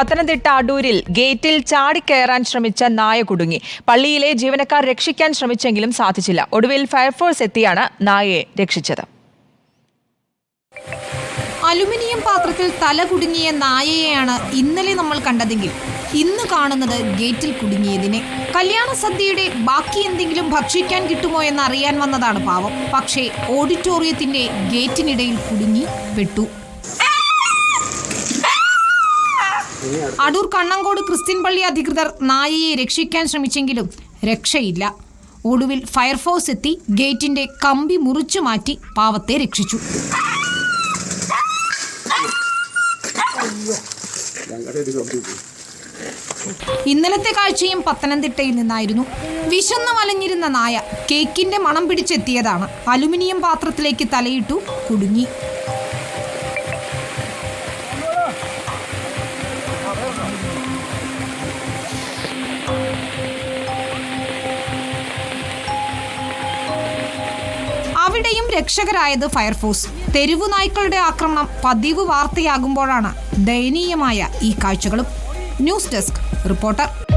പത്തനംതിട്ട അടൂരിൽ ഗേറ്റിൽ ചാടിക്കയറാൻ ശ്രമിച്ച നായ കുടുങ്ങി. പള്ളിയിലെ ജീവനക്കാർ രക്ഷിക്കാൻ ശ്രമിച്ചെങ്കിലും സാധിച്ചില്ല. ഒടുവിൽ ഫയർഫോഴ്സ് എത്തിയാണ് നായയെ രക്ഷിച്ചത്. അലുമിനിയം പാത്രത്തിൽ തല കുടുങ്ങിയ നായയെയാണ് ഇന്നലെ നമ്മൾ കണ്ടതെങ്കിൽ ഇന്ന് കാണുന്നത് ഗേറ്റിൽ കുടുങ്ങിയതിനെ. കല്യാണ സദ്യയുടെ ബാക്കി എന്തെങ്കിലും ഭക്ഷിക്കാൻ കിട്ടുമോ എന്ന് അറിയാൻ വന്നതാണ് പാവം. പക്ഷേ ഓഡിറ്റോറിയത്തിന്റെ ഗേറ്റിനിടയിൽ കുടുങ്ങി പെട്ടു. അടൂർ കണ്ണങ്കോട് ക്രിസ്ത്യൻ പള്ളി അധികൃതർ നായയെ രക്ഷിക്കാൻ ശ്രമിച്ചെങ്കിലും രക്ഷയില്ല. ഒടുവിൽ ഫയർഫോഴ്സ് എത്തി ഗേറ്റിന്റെ കമ്പി മുറിച്ചു മാറ്റി പാവത്തെ രക്ഷിച്ചു. ഇന്നലത്തെ കാഴ്ചയും പത്തനംതിട്ടയിൽ നിന്നായിരുന്നു. വിശന്ന് വലഞ്ഞിരുന്ന നായ കേക്കിന്റെ മണം പിടിച്ചെത്തിയതാണ്. അലുമിനിയം പാത്രത്തിലേക്ക് തലയിട്ടു കുടുങ്ങി. അവിടെയും രക്ഷകരായത് ഫയർഫോഴ്സ്. തെരുവു നായ്ക്കളുടെ ആക്രമണം പതിവ് വാർത്തയാകുമ്പോഴാണ് ദയനീയമായ ഈ കാഴ്ചകളും. News desk reporter.